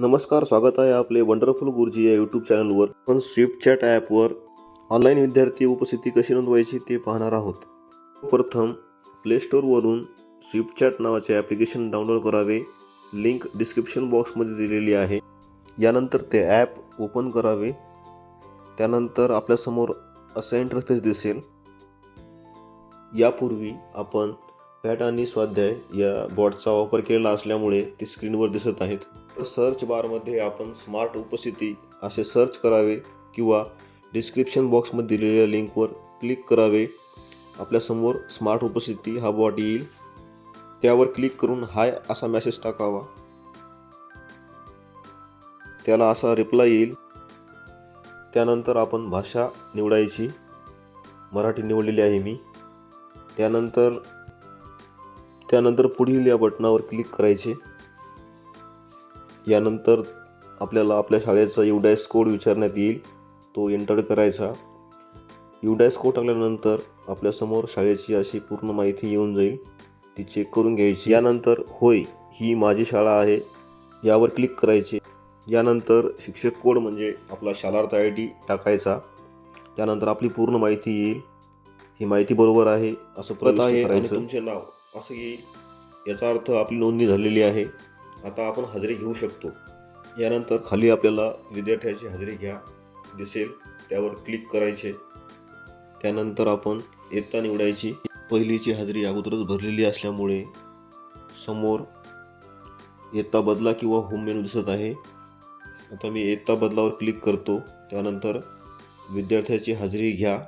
नमस्कार स्वागत आहे आपले वंडरफुल गुरुजी या यूट्यूब चॅनलवर पण स्विफ्ट चॅट ॲपवर ऑनलाईन विद्यार्थी उपस्थिती कशी नोंदवायची ते पाहणार आहोत. प्रथम प्लेस्टोरवरून स्विफ्ट चॅट नावाचे ॲप्लिकेशन डाउनलोड करावे. लिंक डिस्क्रिप्शन बॉक्समध्ये दिलेली आहे. यानंतर ते ॲप ओपन करावे. त्यानंतर आपल्यासमोर असा इंटरफेस दिसेल. यापूर्वी आपण पॅट आणि स्वाध्याय या बॉटचा वापर केलेला असल्यामुळे ते स्क्रीनवर दिसत आहेत. सर्च बारमध्ये आपण स्मार्ट उपस्थिती असे सर्च करावे किंवा डिस्क्रिप्शन बॉक्समध्ये दिलेल्या लिंकवर क्लिक करावे. आपल्यासमोर स्मार्ट उपस्थिती हा बॉट येईल. त्यावर क्लिक करून हाय असा मेसेज टाकावा. त्याला असा रिप्लाय येईल. त्यानंतर आपण भाषा निवडायची. मराठी निवडलेली आहे मी. त्यानंतर त्यानंतर पुढील या बटनावर क्लिक करायचे. यानंतर आपल्याला आपल्या शाळेचा युडॅस कोड विचारण्यात येईल. तो एंटर करायचा. युडॅस कोड टाकल्यानंतर आपल्यासमोर शाळेची अशी पूर्ण माहिती येऊन जाईल. ती चेक करून घ्यायची. यानंतर होय ही माझी शाळा आहे. यावर क्लिक करायचे. यानंतर शिक्षक कोड म्हणजे आपला शालार्थ आय डी टाकायचा. त्यानंतर आपली पूर्ण माहिती येईल. ही माहिती बरोबर आहे असं परत आहे तुमचे नाव. असं येईल याचा अर्थ आपली नोंदणी झालेली आहे. आता आपण हजेरी घेऊ शकतो. यानंतर खाली आपल्याला विद्यार्थ्याची हजेरी घ्या दिसेल. त्यावर क्लिक करायचे. त्यानंतर आपण इयत्ता निवडायची. पहिलीची हजेरी अगोदरच भरलेली असल्यामुळे समोर इयत्ता बदला किंवा होम मेनू दिसत आहे. आता मी इयत्ता बदलावर क्लिक करतो. त्यानंतर विद्यार्थ्याची हजेरी घ्या.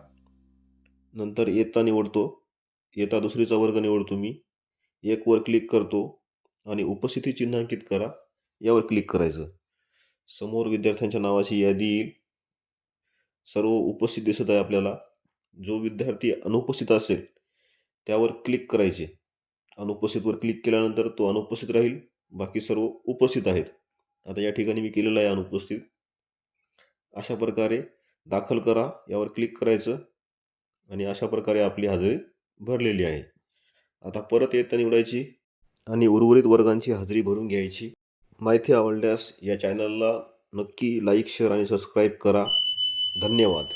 नंतर इयत्ता निवडतो. येता दुसरीचा वर्ग निवडतो मी एक वर क्लिक करतो आणि उपस्थिती चिन्हांकित करा. यावर क्लिक करायचं. समोर विद्यार्थ्यांच्या नावाची यादी येईल. सर्व उपस्थित दिसत आहे आपल्याला. जो विद्यार्थी अनुपस्थित असेल त्यावर क्लिक करायचे. अनुपस्थितवर क्लिक केल्यानंतर तो अनुपस्थित राहील. बाकी सर्व उपस्थित आहेत. आता या ठिकाणी मी केलेलं आहे अनुपस्थित. अशा प्रकारे दाखल करा. यावर क्लिक करायचं. आणि अशा प्रकारे आपली हजेरी भरलेली आहे. आता परत येता निवडायची आणि उर्वरित वर्गांची हजेरी भरून घ्यायची. माहिती आवडल्यास या चॅनलला नक्की लाईक शेअर आणि सबस्क्राईब करा. धन्यवाद.